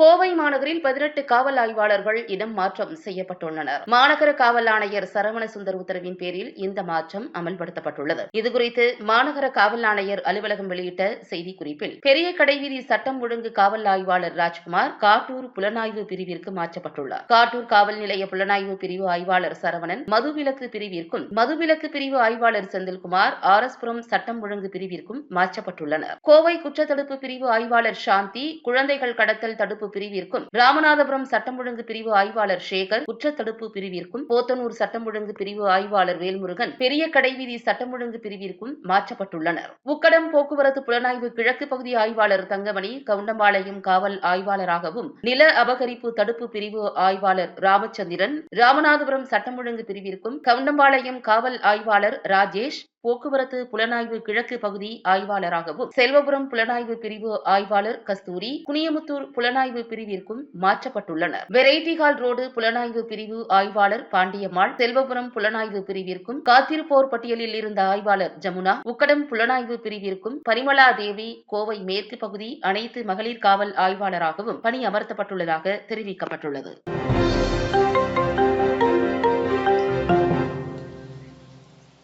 கோவை மாநகரில் பதினெட்டு காவல் ஆய்வாளர்கள் இடம் மாற்றம் செய்யப்பட்டுள்ளனர். மாநகர காவல் ஆணையர் சரவண சுந்தர் உத்தரவின் பேரில் இந்த மாற்றம் அமல்படுத்தப்பட்டுள்ளது. இதுகுறித்து மாநகர காவல் ஆணையர் அலுவலகம் வெளியிட்ட செய்திக்குறிப்பில் பெரிய கடைவீதி சட்டம் ஒழுங்கு காவல் ஆய்வாளர் ராஜ்குமார் காட்டூர் புலனாய்வு பிரிவிற்கு மாற்றப்பட்டுள்ளார். காட்டூர் காவல் நிலைய புலனாய்வு பிரிவு ஆய்வாளர் சரவணன் மதுவிலக்கு பிரிவிற்கும் மதுவிலக்கு பிரிவு ஆய்வாளர் செந்தில்குமார் ஆர் எஸ் புரம் சட்டம் ஒழுங்கு பிரிவிற்கும் மாற்றப்பட்டுள்ளனர். கோவை குற்றத்தடுப்பு பிரிவு ஆய்வாளர் சாந்தி குழந்தைகள் கடத்தல் தடுப்பு பிரிவிற்கும். ராமநாதபுரம் சட்டம் ஒழுங்கு பிரிவு ஆய்வாளர் சேகர் குற்றத்தடுப்பு பிரிவிற்கும். போத்தனூர் சட்டம் ஒழுங்கு பிரிவு ஆய்வாளர் வேல்முருகன் பெரிய கடைவீதி சட்டம் ஒழுங்கு பிரிவிற்கும் மாற்றப்பட்டுள்ளனர். உக்கடம் போக்குவரத்து புலனாய்வு கிழக்கு பகுதி ஆய்வாளர் தங்கமணி கவுண்டம்பாளையம் காவல் ஆய்வாளராகவும் நில அபகரிப்பு தடுப்பு பிரிவு ஆய்வாளர் ராமச்சந்திரன் ராமநாதபுரம் சட்டம் ஒழுங்கு பிரிவிற்கும் கவுண்டம்பாளையம் காவல் ஆய்வாளர் ராஜேஷ் போக்குவரத்து புலனாய்வு கிழக்கு பகுதி ஆய்வாளராகவும் செல்வபுரம் புலனாய்வு பிரிவு ஆய்வாளர் கஸ்தூரி குனியமுத்தூர் புலனாய்வு பிரிவிற்கும் மாற்றப்பட்டுள்ளனர். வெரைட்டி ஹால் ரோடு புலனாய்வு பிரிவு ஆய்வாளர் பாண்டியம்மாள் செல்வபுரம் புலனாய்வு பிரிவிற்கும் காத்திருப்போர் பட்டியலில் இருந்த ஆய்வாளர் ஜமுனா உக்கடம் புலனாய்வு பிரிவிற்கும் பரிமளா தேவி கோவை மேற்கு பகுதி அனைத்து மகளிர் காவல் ஆய்வாளராகவும் பணியமர்த்தப்பட்டுள்ளதாக தெரிவிக்கப்பட்டுள்ளது.